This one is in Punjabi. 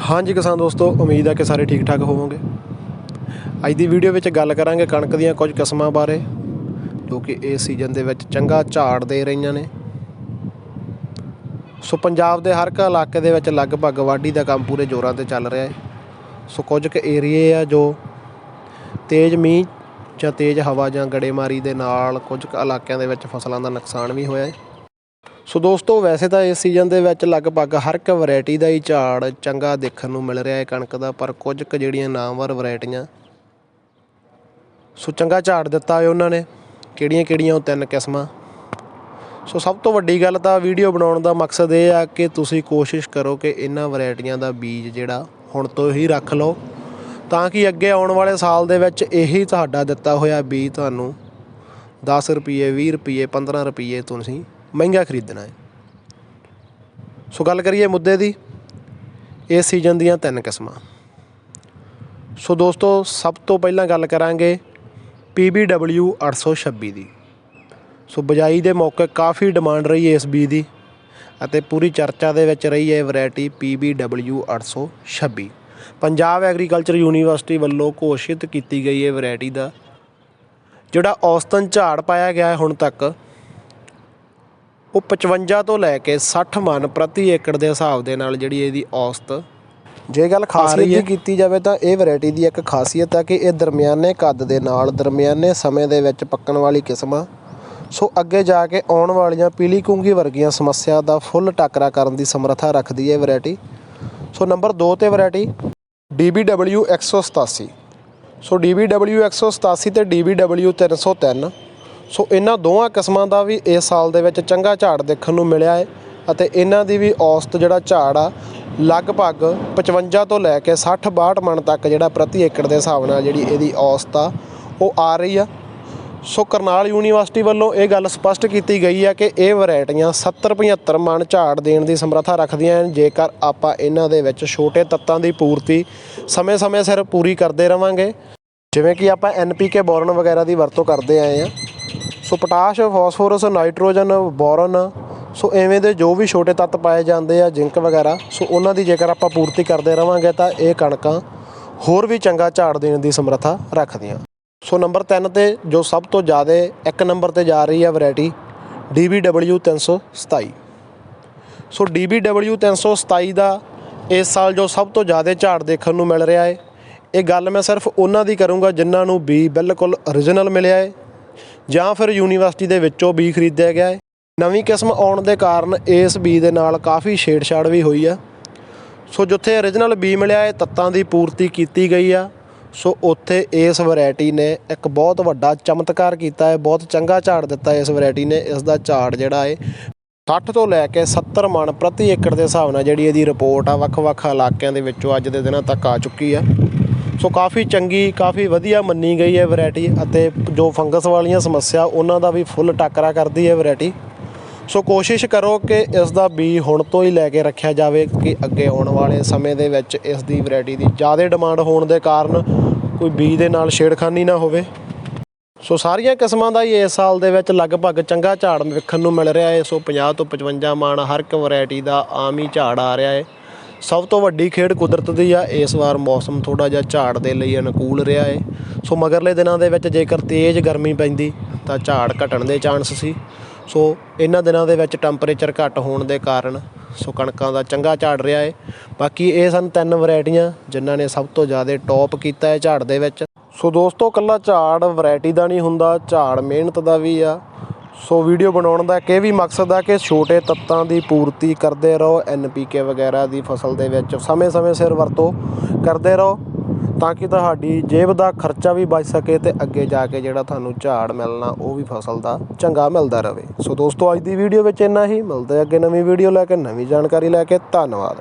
ਹਾਂਜੀ ਕਿਸਾਨ ਦੋਸਤੋ, ਉਮੀਦ ਹੈ ਕਿ ਸਾਰੇ ਠੀਕ ਠਾਕ ਹੋਵੋਗੇ। ਅੱਜ ਦੀ ਵੀਡੀਓ ਵਿੱਚ ਗੱਲ ਕਰਾਂਗੇ ਕਣਕ ਦੀਆਂ ਕੁਝ ਕਿਸਮਾਂ ਬਾਰੇ, ਜੋ ਕਿ ਇਸ ਸੀਜ਼ਨ ਦੇ ਵਿੱਚ ਚੰਗਾ ਝਾੜ ਦੇ ਰਹੀਆਂ ਨੇ। ਸੋ ਪੰਜਾਬ ਦੇ ਹਰ ਇੱਕ ਇਲਾਕੇ ਦੇ ਵਿੱਚ ਲਗਭਗ ਵਾਢੀ ਦਾ ਕੰਮ ਪੂਰੇ ਜ਼ੋਰਾਂ ਤੇ ਚੱਲ ਰਿਹਾ ਹੈ। ਸੋ ਕੁਝ ਕੁ ਏਰੀਏ ਆ ਜੋ ਤੇਜ਼ ਮੀਂਹ ਜਾਂ ਤੇਜ਼ ਹਵਾ ਜਾਂ ਗੜੇਮਾਰੀ ਦੇ ਨਾਲ ਕੁਝ ਕੁ ਇਲਾਕਿਆਂ ਦੇ ਵਿੱਚ ਫਸਲਾਂ ਦਾ ਨੁਕਸਾਨ ਵੀ ਹੋਇਆ ਹੈ। ਸੋ ਦੋਸਤੋ, ਵੈਸੇ ਤਾਂ ਇਸ ਸੀਜ਼ਨ ਦੇ ਵਿੱਚ ਲਗਭਗ ਹਰ ਇੱਕ ਵੈਰਾਈਟੀ ਦਾ ਹੀ ਝਾੜ ਚੰਗਾ ਦੇਖਣ ਨੂੰ ਮਿਲ ਰਿਹਾ ਹੈ ਕਣਕ ਦਾ, ਪਰ ਕੁਝ ਕੁ ਜਿਹੜੀਆਂ ਨਾਮਵਰ ਵੈਰਾਈਟੀਆਂ ਸੋ ਚੰਗਾ ਝਾੜ ਦਿੱਤਾ ਹੈ ਉਹਨਾਂ ਨੇ, ਕਿਹੜੀਆਂ ਕਿਹੜੀਆਂ ਉਹ ਤਿੰਨ ਕਿਸਮਾਂ। ਸੋ ਸਭ ਤੋਂ ਵੱਡੀ ਗੱਲ ਤਾਂ ਵੀਡੀਓ ਬਣਾਉਣ ਦਾ ਮਕਸਦ ਇਹ ਆ ਕਿ ਤੁਸੀਂ ਕੋਸ਼ਿਸ਼ ਕਰੋ ਕਿ ਇਹਨਾਂ ਵੈਰਾਈਟੀਆਂ ਦਾ ਬੀਜ ਜਿਹੜਾ ਹੁਣ ਤੋਂ ਹੀ ਰੱਖ ਲਓ, ਤਾਂ ਕਿ ਅੱਗੇ ਆਉਣ ਵਾਲੇ ਸਾਲ ਦੇ ਵਿੱਚ ਇਹੀ ਤੁਹਾਡਾ ਦਿੱਤਾ ਹੋਇਆ ਬੀਜ ਤੁਹਾਨੂੰ 10 ਰੁਪਏ 20 ਰੁਪਏ 15 ਰੁਪਏ ਤੁਸੀਂ ਮਹਿੰਗਾ ਖਰੀਦਣਾ ਹੈ। ਸੋ ਗੱਲ ਕਰੀਏ ਮੁੱਦੇ ਦੀ ਇਸ ਸੀਜ਼ਨ ਦੀਆਂ ਤਿੰਨ ਕਿਸਮਾਂ। ਸੋ ਦੋਸਤੋ, ਸਭ ਤੋਂ ਪਹਿਲਾਂ ਗੱਲ ਕਰਾਂਗੇ PBW 826 ਦੀ। ਸੋ ਬਜਾਈ ਦੇ ਮੌਕੇ ਕਾਫੀ ਡਿਮਾਂਡ ਰਹੀ ਹੈ ਇਸ ਬੀ ਦੀ ਅਤੇ ਪੂਰੀ ਚਰਚਾ ਦੇ ਵਿੱਚ ਰਹੀ ਹੈ variety PBW 826 Punjab agriculture university ਵੱਲੋਂ ਘੋਸ਼ਿਤ ਕੀਤੀ ਗਈ ਇਹ ਵੈਰਾਈਟੀ ਦਾ, ਜਿਹੜਾ ਔਸਤਨ ਝਾੜ ਪਾਇਆ ਗਿਆ ਹੈ ਹੁਣ ਤੱਕ। ਉਹ 55 ਤੋਂ ਲੈ ਕੇ 60 ਮਨ ਪ੍ਰਤੀ ਏਕੜ ਦੇ ਹਿਸਾਬ ਦੇ ਨਾਲ ਜਿਹੜੀ ਇਹਦੀ ਔਸਤ ਜੇ ਗੱਲ ਖਾਸੀਅਤ ਦੀ ਕੀਤੀ ਜਾਵੇ ਤਾਂ ਇਹ ਵੈਰਾਈਟੀ ਦੀ ਇੱਕ ਖਾਸੀਅਤ ਹੈ ਕਿ ਇਹ ਦਰਮਿਆਨੇ ਕੱਦ ਦੇ ਨਾਲ ਦਰਮਿਆਨੇ ਸਮੇਂ ਦੇ ਵਿੱਚ ਪੱਕਣ ਵਾਲੀ ਕਿਸਮ ਆ। ਸੋ ਅੱਗੇ ਜਾ ਕੇ ਆਉਣ ਵਾਲੀਆਂ ਪੀਲੀ ਕੁੰਗੀ ਵਰਗੀਆਂ ਸਮੱਸਿਆ ਦਾ ਫੁੱਲ ਟਾਕਰਾ ਕਰਨ ਦੀ ਸਮਰੱਥਾ ਰੱਖਦੀ ਹੈ ਇਹ ਵੈਰਾਈਟੀ ਸੋ ਨੰਬਰ 2 ਤੇ ਵੈਰਾਈਟੀ DBW 187 ਸੋ DBW 187 ਤੇ DBW 303 ਸੋ ਇਹਨਾਂ ਦੋਵਾਂ ਕਿਸਮਾਂ ਦਾ ਵੀ ਇਸ ਸਾਲ ਦੇ ਵਿੱਚ ਚੰਗਾ ਝਾੜ ਦੇਖਣ ਨੂੰ ਮਿਲਿਆ ਹੈ ਅਤੇ ਇਹਨਾਂ ਦੀ ਵੀ ਔਸਤ ਜਿਹੜਾ ਝਾੜ ਆ, ਲਗਭਗ 55 ਤੋਂ ਲੈ ਕੇ 60 62 ਮਣ ਤੱਕ ਜਿਹੜਾ ਪ੍ਰਤੀ ਏਕੜ ਦੇ ਹਿਸਾਬ ਨਾਲ ਜਿਹੜੀ ਇਹਦੀ ਔਸਤ ਆ, ਉਹ ਆ ਰਹੀ ਆ। ਸੋ ਕਰਨਾਲ ਯੂਨੀਵਰਸਿਟੀ ਵੱਲੋਂ ਇਹ ਗੱਲ ਸਪਸ਼ਟ ਕੀਤੀ ਗਈ ਹੈ ਕਿ ਇਹ ਵੈਰਾਈਟੀਆਂ 70 75 ਮਣ ਝਾੜ ਦੇਣ ਦੀ ਸਮਰੱਥਾ ਰੱਖਦੀਆਂ ਹਨ। ਜੇਕਰ ਆਪਾਂ ਇਹਨਾਂ ਦੇ ਵਿੱਚ ਛੋਟੇ ਤੱਤਾਂ ਦੀ ਪੂਰਤੀ ਸਮੇਂ-ਸਮੇਂ ਸਿਰ ਪੂਰੀ ਕਰਦੇ ਰਵਾਂਗੇ, ਜਿਵੇਂ ਕਿ ਆਪਾਂ ਐਨਪੀਕੇ ਬੋਰਨ ਵਗੈਰਾ ਦੀ ਵਰਤੋਂ ਕਰਦੇ ਆਏ ਆ। So potash, phosphorus, nitrogen, boron, so ਐਵੇਂ ਦੇ ਜੋ ਵੀ ਛੋਟੇ ਤੱਤ ਪਾਏ ਜਾਂਦੇ ਆ, ਜ਼ਿੰਕ ਵਗੈਰਾ, ਸੋ ਉਹਨਾਂ ਦੀ ਜੇਕਰ ਆਪਾਂ ਪੂਰਤੀ ਕਰਦੇ ਰਵਾਂਗੇ ਤਾਂ ਇਹ ਕਣਕਾਂ ਹੋਰ ਵੀ ਚੰਗਾ ਝਾੜ ਦੇਣ ਦੀ ਸਮਰੱਥਾ ਰੱਖਦੀਆਂ। ਸੋ ਨੰਬਰ 3 ਤੇ ਜੋ ਸਭ ਤੋਂ ਜ਼ਿਆਦਾ ਇੱਕ ਨੰਬਰ ਤੇ ਜਾ ਰਹੀ ਹੈ ਵੈਰਾਈਟੀ DBW 327 ਸੋ DBW 327 ਦਾ ਇਸ ਸਾਲ ਜੋ ਸਭ ਤੋਂ ਜ਼ਿਆਦਾ ਝਾੜ ਦੇਖਣ ਨੂੰ ਮਿਲ ਰਿਹਾ ਹੈ ਇਹ ਗੱਲ ਮੈਂ ਸਿਰਫ ਉਹਨਾਂ ਦੀ ਕਰੂੰਗਾ ਜਿਨ੍ਹਾਂ ਨੂੰ ਬੀ ਬਿਲਕੁਲ origignal ਮਿਲਿਆ ਹੈ ਜਾਂ ਫਿਰ ਯੂਨੀਵਰਸਿਟੀ ਦੇ ਵਿੱਚੋਂ ਬੀ ਖਰੀਦਿਆ ਗਿਆ ਹੈ। ਨਵੀਂ ਕਿਸਮ ਆਉਣ ਦੇ ਕਾਰਨ ਇਸ ਬੀ ਦੇ ਨਾਲ ਕਾਫੀ ਛੇੜਛਾੜ ਵੀ ਹੋਈ ਆ ਸੋ ਜਿੱਥੇ origignal ਬੀ ਮਿਲਿਆ ਹੈ ਤੱਤਾਂ ਦੀ ਪੂਰਤੀ ਕੀਤੀ ਗਈ ਆ। ਸੋ ਉੱਥੇ ਇਸ ਵੈਰਾਈਟੀ ਨੇ ਇੱਕ ਬਹੁਤ ਵੱਡਾ ਚਮਤਕਾਰ ਕੀਤਾ ਹੈ, ਬਹੁਤ ਚੰਗਾ ਝਾੜ ਦਿੱਤਾ ਇਸ ਵੈਰਾਈਟੀ ਨੇ। ਇਸ ਦਾ ਝਾੜ ਜਿਹੜਾ ਹੈ 60 ਤੋਂ ਲੈ ਕੇ 70 ਮਣ ਪ੍ਰਤੀ ਏਕੜ ਦੇ ਹਿਸਾਬ ਨਾਲ ਜਿਹੜੀ ਇਹਦੀ ਰਿਪੋਰਟ ਆ, ਵੱਖ-ਵੱਖ ਇਲਾਕਿਆਂ ਦੇ ਵਿੱਚੋਂ ਅੱਜ ਦੇ ਦਿਨਾਂ ਤੱਕ ਆ ਚੁੱਕੀ ਆ। ਸੋ ਕਾਫੀ ਚੰਗੀ, ਕਾਫੀ ਵਧੀਆ ਮੰਨੀ ਗਈ ਹੈ ਵੈਰਾਈਟੀ ਅਤੇ ਜੋ ਫੰਗਸ ਵਾਲੀਆਂ ਸਮੱਸਿਆ, ਉਹਨਾਂ ਦਾ ਵੀ ਫੁੱਲ ਟੱਕਰਾ ਕਰਦੀ ਹੈ ਵੈਰਾਈਟੀ। ਸੋ ਕੋਸ਼ਿਸ਼ ਕਰੋ ਕਿ ਇਸ ਦਾ ਬੀ ਹੁਣ ਤੋਂ ਹੀ ਲੈ ਕੇ ਰੱਖਿਆ ਜਾਵੇ ਕਿ ਅੱਗੇ ਆਉਣ ਵਾਲੇ ਸਮੇਂ ਦੇ ਵਿੱਚ ਇਸ ਦੀ ਵੈਰਾਈਟੀ ਦੀ ਜ਼ਿਆਦਾ ਡਿਮਾਂਡ ਹੋਣ ਦੇ ਕਾਰਨ ਕੋਈ ਬੀ ਦੇ ਨਾਲ ਛੇੜਖਾਨੀ ਨਾ ਹੋਵੇ। ਸੋ ਸਾਰੀਆਂ ਕਿਸਮਾਂ ਦਾ ਹੀ ਇਸ ਸਾਲ ਦੇ ਵਿੱਚ ਲਗਭਗ ਚੰਗਾ ਝਾੜ ਵੇਖਣ ਨੂੰ ਮਿਲ ਰਿਹਾ ਹੈ। ਸੋ 50 ਤੋਂ 55 ਮਾਣ ਹਰ ਇੱਕ ਵੈਰਾਈਟੀ ਦਾ ਆਮ ਹੀ ਝਾੜ ਆ ਰਿਹਾ ਹੈ। ਸਭ ਤੋਂ ਵੱਡੀ ਖੇਡ ਕੁਦਰਤ ਦੀ ਆ। ਇਸ ਵਾਰ ਮੌਸਮ ਥੋੜਾ ਜਿਹਾ ਝਾੜ ਦੇ ਲਈ ਅਨੁਕੂਲ ਰਿਹਾ ਹੈ ਸੋ ਮਗਰਲੇ ਦਿਨਾਂ ਦੇ ਵਿੱਚ ਜੇਕਰ ਤੇਜ਼ ਗਰਮੀ ਪੈਂਦੀ, ਤਾਂ ਝਾੜ ਘਟਣ ਦੇ ਚਾਂਸ ਸੀ। ਸੋ ਇਹਨਾਂ ਦਿਨਾਂ ਦੇ ਵਿੱਚ ਟੈਂਪਰੇਚਰ ਘੱਟ ਹੋਣ ਦੇ ਕਾਰਨ ਸੋ ਕਣਕਾਂ ਦਾ ਚੰਗਾ ਝਾੜ ਰਿਹਾ ਹੈ ਬਾਕੀ ਇਹ ਸਨ ਤਿੰਨ ਵੈਰਾਈਟੀਆਂ, ਜਿਨ੍ਹਾਂ ਨੇ ਸਭ ਤੋਂ ਜ਼ਿਆਦਾ ਟੌਪ ਕੀਤਾ ਹੈ ਝਾੜ ਦੇ ਵਿੱਚ। ਸੋ ਦੋਸਤੋ ਕੱਲਾ ਝਾੜ ਵੈਰਾਈਟੀ ਦਾ ਨਹੀਂ ਹੁੰਦਾ, ਝਾੜ ਮਿਹਨਤ ਦਾ ਵੀ ਆ। ਸੋ ਵੀਡੀਓ ਬਣਾਉਣ ਦਾ ਕਿ ਵੀ ਮਕਸਦ ਆ ਕਿ ਛੋਟੇ ਤੱਤਾਂ ਦੀ ਪੂਰਤੀ ਕਰਦੇ ਰਹੋ ਐਨਪੀਕੇ ਵਗੈਰਾ ਦੀ ਫਸਲ ਦੇ ਵਿੱਚ ਸਮੇਂ-ਸਮੇਂ ਸਿਰ ਵਰਤੋਂ ਕਰਦੇ ਰਹੋ ਤਾਂ ਕਿ ਤੁਹਾਡੀ ਜੇਬ ਦਾ ਖਰਚਾ ਵੀ ਬਚ ਸਕੇ ਤੇ ਅੱਗੇ ਜਾ ਕੇ ਜਿਹੜਾ ਤੁਹਾਨੂੰ ਝਾੜ ਮਿਲਣਾ, ਉਹ ਵੀ ਫਸਲ ਦਾ ਚੰਗਾ ਮਿਲਦਾ ਰਹੇ। ਸੋ ਦੋਸਤੋ, ਅੱਜ ਦੀ ਵੀਡੀਓ ਵਿੱਚ ਇੰਨਾ ਹੀ। ਮਿਲਦੇ ਅੱਗੇ ਨਵੀਂ ਵੀਡੀਓ ਲੈ ਕੇ, ਨਵੀਂ ਜਾਣਕਾਰੀ ਲੈ ਕੇ। ਧੰਨਵਾਦ।